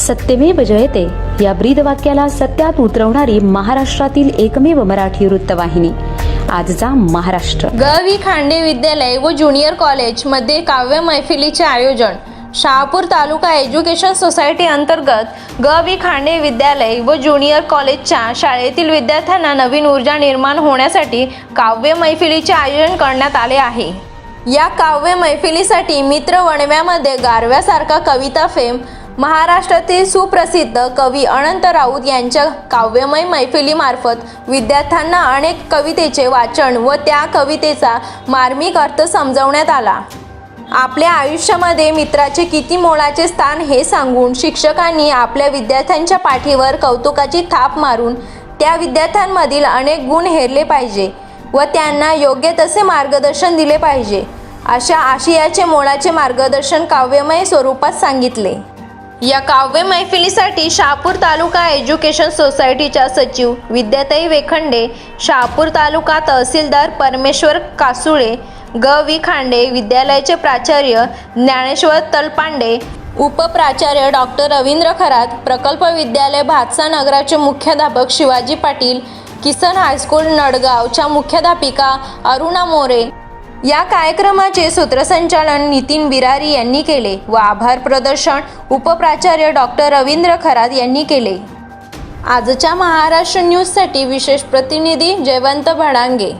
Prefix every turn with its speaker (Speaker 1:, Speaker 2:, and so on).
Speaker 1: सत्यमेव जयते. या ब्रीद वाक्याला सत्यात उतरवणारी महाराष्ट्रातील एकमेव मराठी वृत्तवाहिनी. आजचा महाराष्ट्र.
Speaker 2: ग वि खांडे विद्यालय व ज्युनियर कॉलेजमध्ये काव्य मैफिलीचे आयोजन. शहापूर तालुका एज्युकेशन सोसायटी अंतर्गत ग वि खांडे विद्यालय व ज्युनियर कॉलेजच्या शाळेतील विद्यार्थ्यांना नवीन ऊर्जा निर्माण होण्यासाठी काव्य मैफिलीचे आयोजन करण्यात आले आहे. या काव्य मैफिलीसाठी मित्र वणव्यामध्ये गारव्यासारखा कविता फेम महाराष्ट्रातील सुप्रसिद्ध कवी अनंत राऊत यांच्या काव्यमय मैफिलीमार्फत विद्यार्थ्यांना अनेक कवितेचे वाचन व त्या कवितेचा मार्मिक अर्थ समजवण्यात आला. आपल्या आयुष्यामध्ये मित्राचे किती मोलाचे स्थान हे सांगून शिक्षकांनी आपल्या विद्यार्थ्यांच्या पाठीवर कौतुकाची थाप मारून त्या विद्यार्थ्यांमधील अनेक गुण हेरले पाहिजे व त्यांना योग्य तसे मार्गदर्शन दिले पाहिजे अशा आशियाचे मोलाचे मार्गदर्शन काव्यमय स्वरूपात सांगितले. या काव्य मैफिलीसाठी शहापूर तालुका एज्युकेशन सोसायटीच्या सचिव विद्याताई वेखंडे शहापूर तालुका तहसीलदार परमेश्वर कासुळे ग. वि. खांडे विद्यालयाचे प्राचार्य ज्ञानेश्वर तलपांडे उपप्राचार्य डॉक्टर रवींद्र खरात प्रकल्प विद्यालय भातसा नगराचे मुख्याध्यापक शिवाजी पाटील किसन हायस्कूल नडगावच्या मुख्याध्यापिका अरुणा मोरे या कार्यक्रमाचे सूत्रसंचालन नितीन बिरारी यांनी केले व आभार प्रदर्शन उपप्राचार्य डॉक्टर रवींद्र खरात यांनी केले. आजच्या महाराष्ट्र न्यूजसाठी विशेष प्रतिनिधी जयवंत भडांगे.